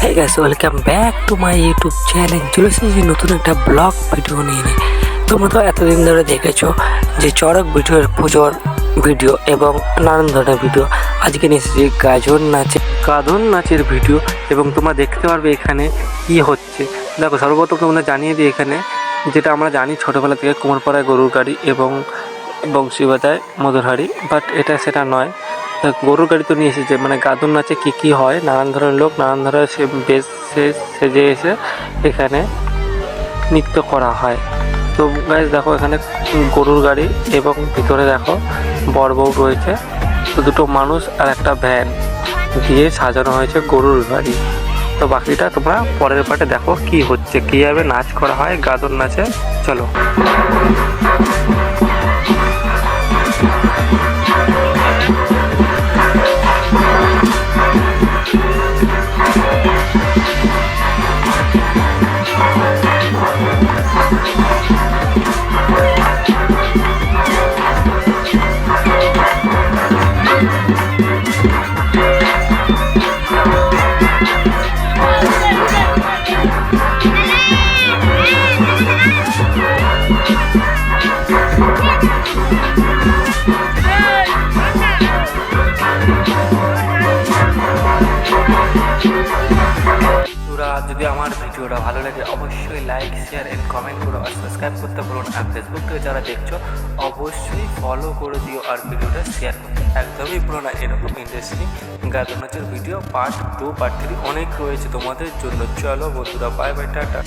হ্যাঁ guys welcome back to my YouTube channel চলে এসেছি নতুন একটা ব্লগ ভিডিও নিয়ে তোমরা তো এতদিন ধরে দেখেছ যে চড়ক ভিডিওর পুজোর ভিডিও এবং নানান ধরনের ভিডিও আজকে নিয়ে গাজন নাচে গাজন নাচের ভিডিও এবং তোমরা দেখতে পারবে এখানে কি হচ্ছে। দেখো, সর্বপ্রথম তোমরা জানিয়ে দিই এখানে যেটা আমরা জানি ছোটোবেলা থেকে কুমারপাড়ায় গরুর গাড়ি এবং বংশীবাজায় মধুরহাড়ি বাট এটা সেটা নয়। গরুর গাড়ি তো নিয়ে এসেছে মানে গাদন নাচে কী কী হয়, নানান ধরনের লোক, নানান ধরনের সে বেশ সেজে এসে এখানে নৃত্য করা হয়। তো গাইজ দেখো এখানে গরুর গাড়ি এবং ভিতরে দেখো বড় বউ রয়েছে। তো দুটো মানুষ আর একটা ভ্যান দিয়ে সাজানো হয়েছে গরুর গাড়ি। তো বাকিটা তোমরা পরের পাটে দেখো কি হচ্ছে, কীভাবে নাচ করা হয়, গাদন নাচে, চলো। Thank যদি আমার ভিডিওটা ভালো লাগে, অবশ্যই লাইক শেয়ার এন্ড কমেন্ট করো আর সাবস্ক্রাইব করতে না। আর ফেসবুক থেকে যারা দেখছ, অবশ্যই ফলো করে দিও আর ভিডিওটা শেয়ার একদমই পুরো না, এরকম industry গাদনাচের video part two part three অনেক রয়েছে তোমাদের জন্য। চলো বন্ধুরা বাই বাই টাটা।